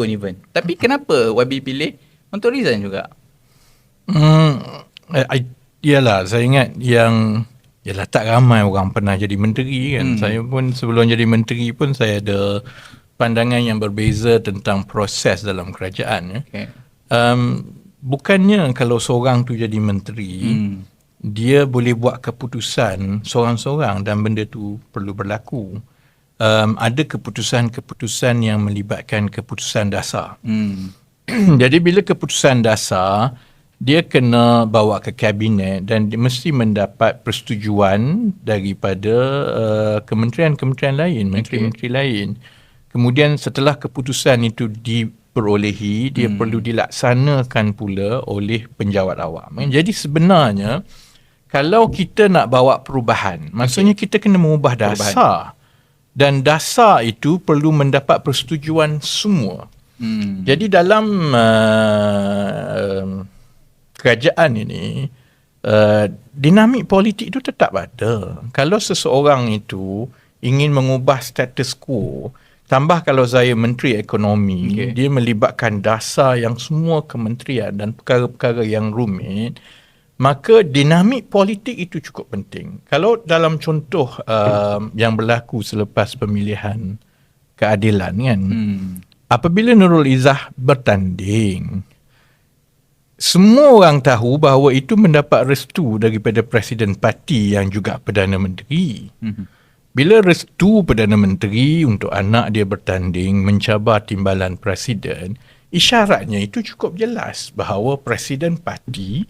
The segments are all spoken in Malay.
pun even. Tapi kenapa YB pilih untuk resign juga? Hmm, I, I, yalah, saya ingat yang Yalah tak ramai orang pernah jadi menteri kan. Hmm. Saya pun sebelum jadi menteri pun saya ada pandangan yang berbeza tentang proses dalam kerajaan ya. Okay. Um, bukannya kalau seorang tu jadi menteri hmm. dia boleh buat keputusan seorang-seorang dan benda tu perlu berlaku. Um, ada keputusan-keputusan yang melibatkan keputusan dasar. Hmm. jadi bila keputusan dasar dia kena bawa ke kabinet dan dia mesti mendapat persetujuan daripada uh, kementerian-kementerian lain, menteri-menteri okay. lain. Kemudian setelah keputusan itu diperolehi, dia hmm. perlu dilaksanakan pula oleh penjawat awam. Jadi sebenarnya kalau kita nak bawa perubahan, okay. maksudnya kita kena mengubah dasar. Perubahan. Dan dasar itu perlu mendapat persetujuan semua. Hmm. Jadi dalam uh, kerajaan ini uh, dinamik politik itu tetap ada. Kalau seseorang itu ingin mengubah status quo, tambah kalau saya menteri ekonomi, okay. dia melibatkan dasar yang semua kementerian dan perkara-perkara yang rumit, maka dinamik politik itu cukup penting. Kalau dalam contoh uh, yang berlaku selepas pemilihan keadilan kan, hmm. apabila Nurul Izzah bertanding, semua orang tahu bahawa itu mendapat restu daripada Presiden Parti yang juga Perdana Menteri. Mhm. Bila restu Perdana Menteri untuk anak dia bertanding mencabar timbalan Presiden, isyaratnya itu cukup jelas bahawa Presiden Parti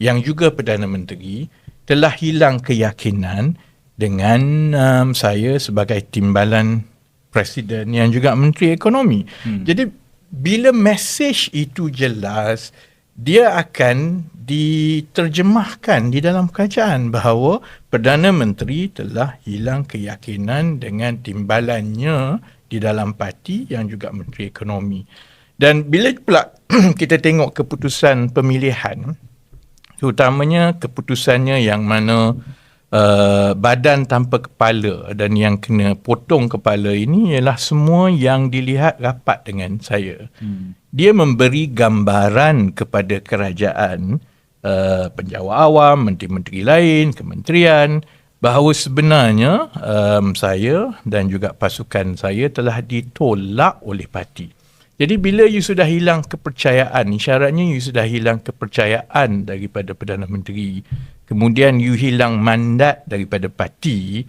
yang juga Perdana Menteri telah hilang keyakinan dengan um, saya sebagai timbalan Presiden yang juga Menteri Ekonomi. Hmm. Jadi bila mesej itu jelas, dia akan diterjemahkan di dalam kerajaan bahawa Perdana Menteri telah hilang keyakinan dengan timbalannya di dalam parti yang juga Menteri Ekonomi. Dan bila pula kita tengok keputusan pemilihan, terutamanya keputusannya yang mana uh, badan tanpa kepala dan yang kena potong kepala ini ialah semua yang dilihat rapat dengan saya. Hmm. Dia memberi gambaran kepada kerajaan, uh, penjawat awam, menteri-menteri lain, kementerian bahawa sebenarnya um, saya dan juga pasukan saya telah ditolak oleh parti. Jadi bila you sudah hilang kepercayaan, isyaratnya you sudah hilang kepercayaan daripada Perdana Menteri kemudian you hilang mandat daripada parti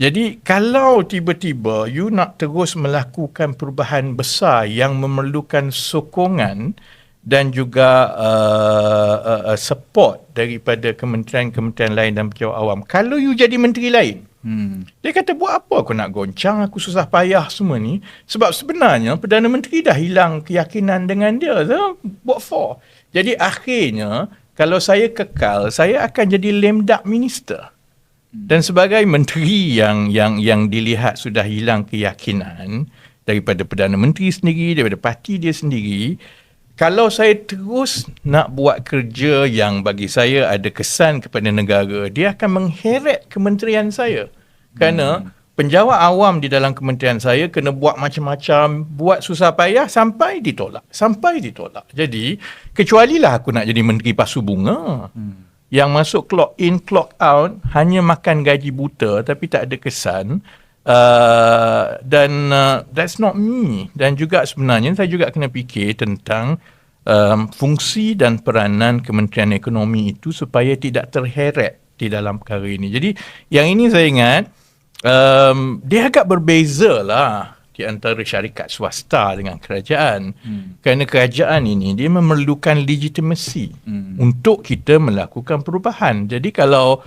jadi kalau tiba-tiba you nak terus melakukan perubahan besar yang memerlukan sokongan dan juga uh, uh, uh, support daripada kementerian-kementerian lain dan pejabat awam kalau you jadi menteri lain hmm. dia kata buat apa aku nak goncang? Aku susah payah semua ni. Sebab sebenarnya Perdana Menteri dah hilang keyakinan dengan dia so, buat for jadi akhirnya kalau saya kekal, saya akan jadi lame duck minister. Dan sebagai menteri yang yang yang dilihat sudah hilang keyakinan daripada Perdana Menteri sendiri, daripada parti dia sendiri, kalau saya terus nak buat kerja yang bagi saya ada kesan kepada negara, dia akan mengheret kementerian saya. Kerana hmm penjawat awam di dalam kementerian saya kena buat macam-macam, buat susah payah sampai ditolak. Sampai ditolak. Jadi, kecuali lah aku nak jadi menteri pasu bunga. Hmm. Yang masuk clock in, clock out, hanya makan gaji buta tapi tak ada kesan. Uh, dan uh, that's not me. Dan juga sebenarnya saya juga kena fikir tentang um, fungsi dan peranan Kementerian Ekonomi itu supaya tidak terheret di dalam perkara ini. Jadi, yang ini saya ingat, um, dia agak berbeza lah di antara syarikat swasta dengan kerajaan. Hmm. Kerana kerajaan ini dia memerlukan legitimasi hmm. untuk kita melakukan perubahan. Jadi kalau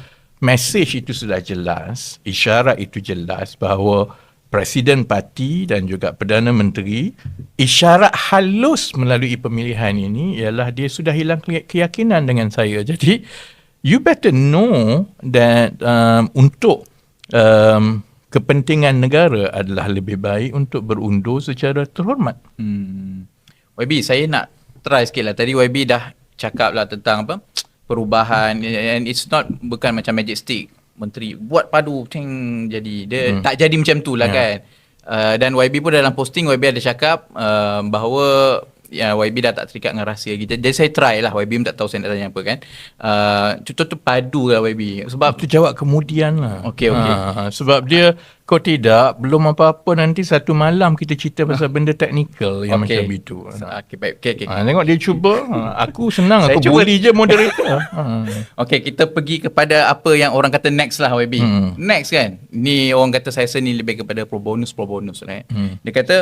mesej itu sudah jelas, isyarat itu jelas bahawa Presiden Parti dan juga Perdana Menteri isyarat halus melalui pemilihan ini ialah dia sudah hilang keyakinan dengan saya. Jadi you better know that um, untuk um, kepentingan negara adalah lebih baik untuk berundur secara terhormat. Hmm. YB, saya nak try sikit lah. Tadi YB dah cakap lah tentang apa perubahan and it's not bukan macam magic stick menteri buat padu ting jadi dia hmm. tak jadi macam tu lah yeah. kan Uh, dan YB pun dalam posting YB ada cakap uh, bahawa ya YB dah tak terikat dengan rahsia kita. Jadi saya try lah YB pun tak tahu saya nak tanya apa kan. Uh, contoh tu padu lah YB sebab Itu jawab kemudian lah. Okey, okey. Ha, sebab dia, kau tidak, belum apa-apa nanti satu malam kita cerita pasal benda teknikal yang Okey. macam itu. Okey baik. Okey okey. Ha, tengok dia cuba. Ha, aku senang, Saya aku cuba- bully je moderator. ha. Okey, kita pergi kepada apa yang orang kata next lah YB. Hmm. Next kan. Ni orang kata saya rasa ni lebih kepada pro bonus pro bonus right. Hmm. Dia kata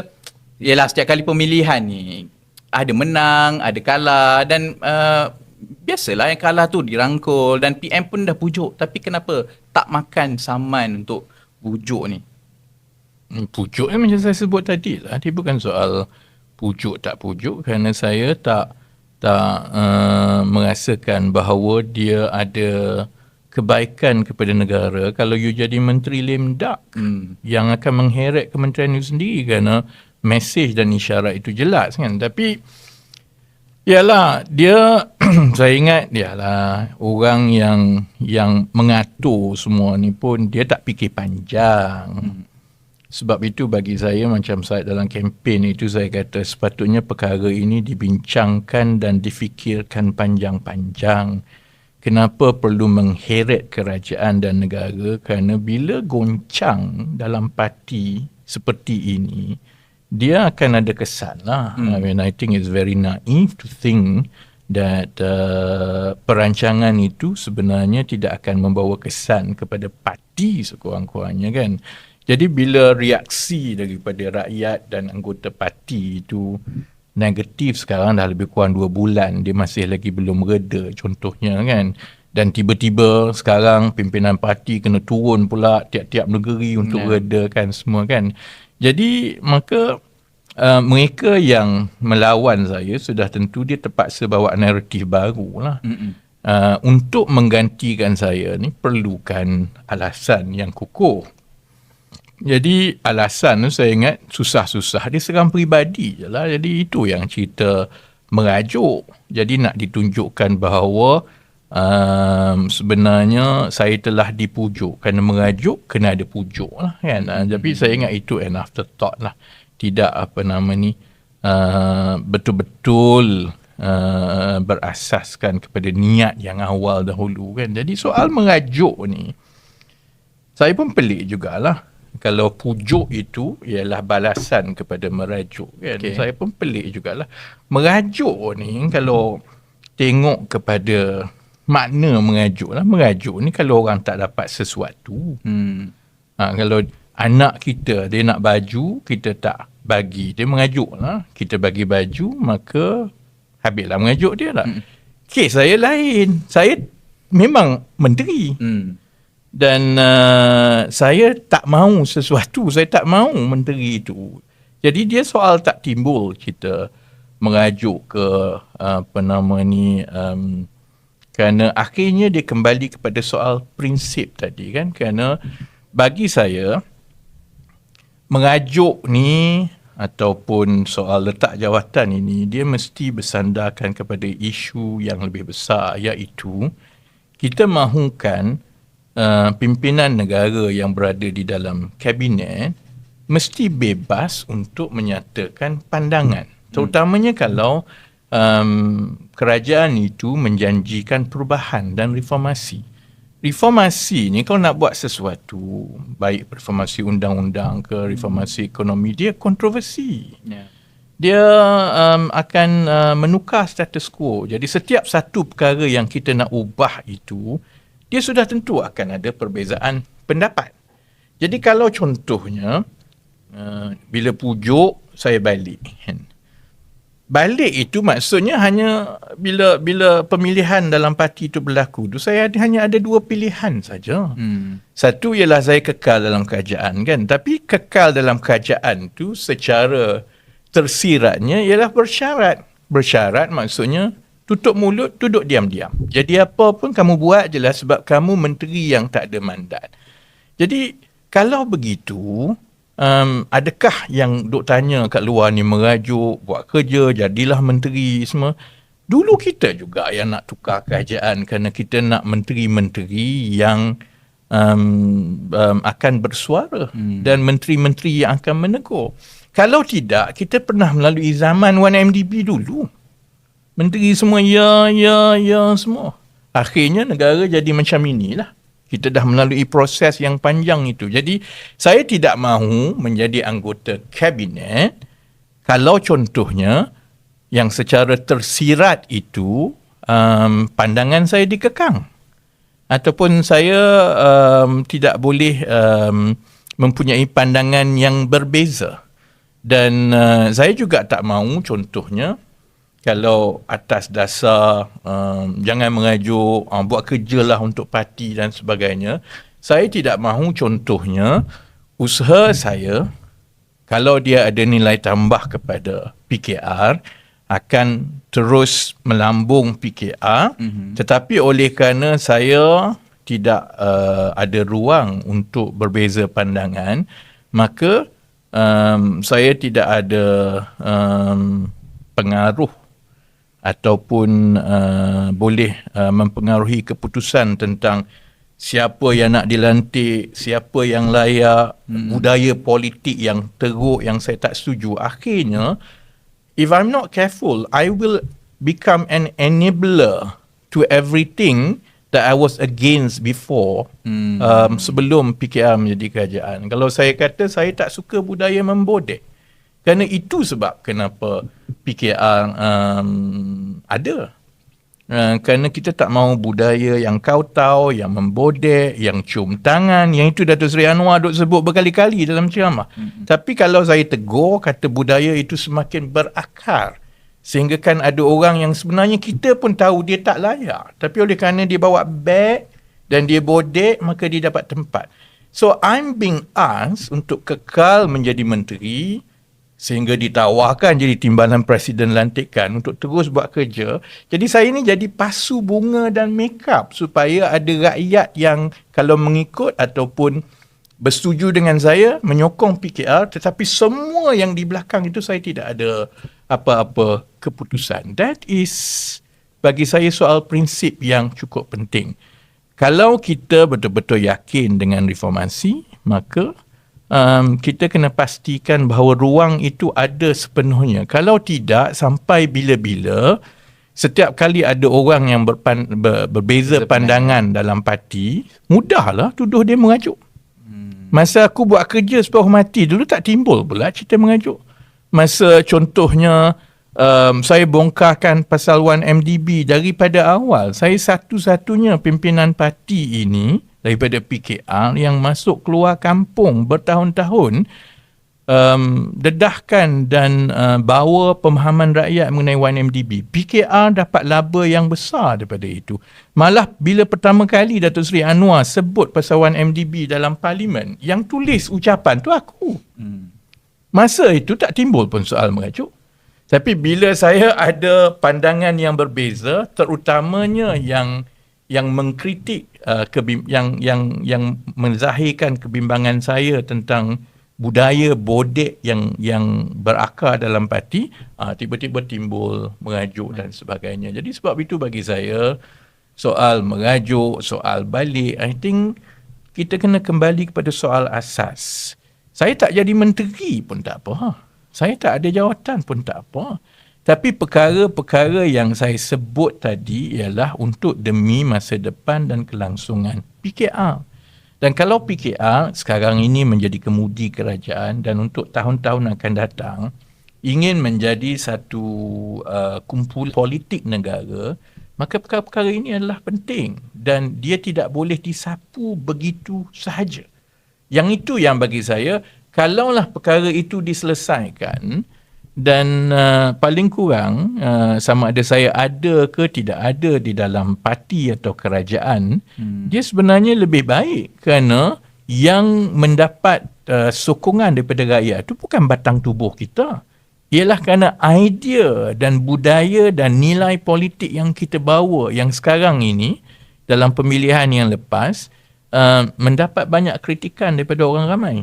yalah setiap kali pemilihan ni ada menang, ada kalah dan uh, biasalah yang kalah tu dirangkul dan PM pun dah pujuk tapi kenapa tak makan saman untuk pujuk ni? Hmm, Pujuk ni macam saya sebut tadi lah. Dia bukan soal pujuk tak pujuk kerana saya tak tak uh, merasakan bahawa dia ada kebaikan kepada negara kalau you jadi menteri lemdak Hmm. yang akan mengheret kementerian you sendiri kerana mesej dan isyarat itu jelas kan tapi Yalah, dia saya ingat yalah orang yang yang mengatur semua ni pun dia tak fikir panjang. Sebab itu bagi saya macam saya dalam kempen itu saya kata sepatutnya perkara ini dibincangkan dan difikirkan panjang-panjang. Kenapa perlu mengheret kerajaan dan negara? Kerana bila goncang dalam parti seperti ini, dia akan ada kesan lah. Hmm. I mean, I think it's very naive to think that uh, perancangan itu sebenarnya tidak akan membawa kesan kepada parti sekurang-kurangnya kan. Jadi bila reaksi daripada rakyat dan anggota parti itu negatif sekarang dah lebih kurang dua bulan dia masih lagi belum reda contohnya kan dan tiba-tiba sekarang pimpinan parti kena turun pula tiap-tiap negeri untuk Ya. redakan semua kan jadi maka uh, mereka yang melawan saya sudah tentu dia terpaksa bawa naratif baru lah Mm-mm. uh, untuk menggantikan saya ni perlukan alasan yang kukuh jadi alasan tu saya ingat susah-susah dia serang peribadi je lah. Jadi itu yang cerita merajuk. Jadi nak ditunjukkan bahawa um, sebenarnya saya telah dipujuk. Kerana merajuk kena ada pujuk lah kan. Uh, tapi saya ingat itu an afterthought lah. Tidak apa nama ni uh, betul-betul uh, berasaskan kepada niat yang awal dahulu kan. Jadi soal merajuk ni saya pun pelik jugalah kalau pujuk itu ialah balasan kepada merajuk kan okay. saya pun pelik jugalah merajuk ni kalau tengok kepada makna merajuk lah. Merajuk ni kalau orang tak dapat sesuatu Hmm. ha, kalau anak kita dia nak baju kita tak bagi dia mengajuk lah. Kita bagi baju maka habislah mengajuk dia lah. Hmm. kes saya lain. Saya memang menteri. Hmm. dan uh, saya tak mahu sesuatu. Saya tak mahu menteri itu. Jadi dia soal tak timbul kita merajuk ke apa nama ni um, kerana akhirnya dia kembali kepada soal prinsip tadi kan. Kerana bagi saya merajuk ni ataupun soal letak jawatan ini dia mesti bersandarkan kepada isu yang lebih besar iaitu kita mahukan uh, pimpinan negara yang berada di dalam kabinet mesti bebas untuk menyatakan pandangan. Terutamanya kalau um, kerajaan itu menjanjikan perubahan dan reformasi reformasi ni kalau nak buat sesuatu baik reformasi undang-undang ke reformasi ekonomi dia kontroversi Yeah. dia um, akan uh, menukar status quo. Jadi setiap satu perkara yang kita nak ubah itu, dia sudah tentu akan ada perbezaan pendapat. Jadi kalau contohnya, uh, bila pujuk, saya balik. kan. Balik itu maksudnya hanya bila bila pemilihan dalam parti itu berlaku tu saya ada, hanya ada dua pilihan saja. Hmm. Satu ialah saya kekal dalam kerajaan kan. Tapi kekal dalam kerajaan tu secara tersiratnya ialah bersyarat. Bersyarat maksudnya tutup mulut, duduk diam-diam. Jadi apa pun kamu buat je lah sebab kamu menteri yang tak ada mandat. Jadi kalau begitu, um, adakah yang duk tanya kat luar ni merajuk, buat kerja, jadilah menteri semua. Dulu kita juga yang nak tukar kerajaan kerana kita nak menteri-menteri yang um, um, akan bersuara hmm. dan menteri-menteri yang akan menegur. Kalau tidak, kita pernah melalui zaman 1MDB dulu. Menteri semua ya, ya, ya semua. Akhirnya negara jadi macam inilah. Kita dah melalui proses yang panjang itu. Jadi saya tidak mahu menjadi anggota kabinet kalau contohnya yang secara tersirat itu um, pandangan saya dikekang ataupun saya um, tidak boleh um, mempunyai pandangan yang berbeza dan uh, saya juga tak mahu contohnya kalau atas dasar um, jangan mengajuk um, buat kerjalah untuk parti dan sebagainya saya tidak mahu contohnya usaha saya kalau dia ada nilai tambah kepada PKR akan terus melambung PKR mm-hmm. tetapi oleh kerana saya tidak uh, ada ruang untuk berbeza pandangan maka um, saya tidak ada um, pengaruh ataupun uh, boleh uh, mempengaruhi keputusan tentang siapa yang nak dilantik, siapa yang layak, hmm. budaya politik yang teruk yang saya tak setuju. Akhirnya if I'm not careful, I will become an enabler to everything that I was against before hmm. um, sebelum PKR menjadi kerajaan. Kalau saya kata saya tak suka budaya membodek, kerana itu sebab kenapa PKR um, ada. Uh, kerana kita tak mahu budaya yang kau tahu, yang membodek, yang cium tangan, yang itu Datuk Seri Anwar duk sebut berkali-kali dalam ceramah. Mm-hmm. Tapi kalau saya tegur, kata budaya itu semakin berakar. Sehingga kan ada orang yang sebenarnya kita pun tahu dia tak layak. Tapi oleh kerana dia bawa beg dan dia bodek, maka dia dapat tempat. So I'm being asked untuk kekal menjadi menteri, sehingga ditawarkan jadi timbalan presiden lantikan untuk terus buat kerja. Jadi saya ini jadi pasu bunga dan make up supaya ada rakyat yang kalau mengikut ataupun bersetuju dengan saya menyokong PKR tetapi semua yang di belakang itu saya tidak ada apa-apa keputusan. That is bagi saya soal prinsip yang cukup penting. Kalau kita betul-betul yakin dengan reformasi, maka um, kita kena pastikan bahawa ruang itu ada sepenuhnya. Kalau tidak, sampai bila-bila setiap kali ada orang yang berpan, ber, berbeza pandangan dalam parti, mudahlah tuduh dia mengajuk. Hmm. Masa aku buat kerja sepenuh mati, dulu tak timbul pula cerita mengajuk. Masa contohnya, um, saya bongkarkan pasal 1MDB daripada awal. Saya satu-satunya pimpinan parti ini, daripada PKR yang masuk keluar kampung bertahun-tahun um, dedahkan dan uh, bawa pemahaman rakyat mengenai 1MDB. PKR dapat laba yang besar daripada itu. Malah bila pertama kali Datuk Seri Anwar sebut pasal 1MDB dalam parlimen, yang tulis ucapan tu aku. Hmm. Masa itu tak timbul pun soal mengajuk. Tapi bila saya ada pandangan yang berbeza, terutamanya yang yang mengkritik uh, kebim- yang yang yang menzahirkan kebimbangan saya tentang budaya bodek yang yang berakar dalam parti uh, tiba-tiba timbul mengajuk dan sebagainya. Jadi sebab itu bagi saya soal mengajuk, soal balik, I think kita kena kembali kepada soal asas. Saya tak jadi menteri pun tak apa. Ha? Saya tak ada jawatan pun tak apa. Tapi perkara-perkara yang saya sebut tadi ialah untuk demi masa depan dan kelangsungan PKR. Dan kalau PKR sekarang ini menjadi kemudi kerajaan dan untuk tahun-tahun akan datang ingin menjadi satu uh, kumpul politik negara, maka perkara-perkara ini adalah penting dan dia tidak boleh disapu begitu sahaja. Yang itu yang bagi saya, kalaulah perkara itu diselesaikan, dan uh, paling kurang uh, sama ada saya ada ke tidak ada di dalam parti atau kerajaan hmm. dia sebenarnya lebih baik kerana yang mendapat uh, sokongan daripada rakyat itu bukan batang tubuh kita ialah kerana idea dan budaya dan nilai politik yang kita bawa yang sekarang ini dalam pemilihan yang lepas uh, mendapat banyak kritikan daripada orang ramai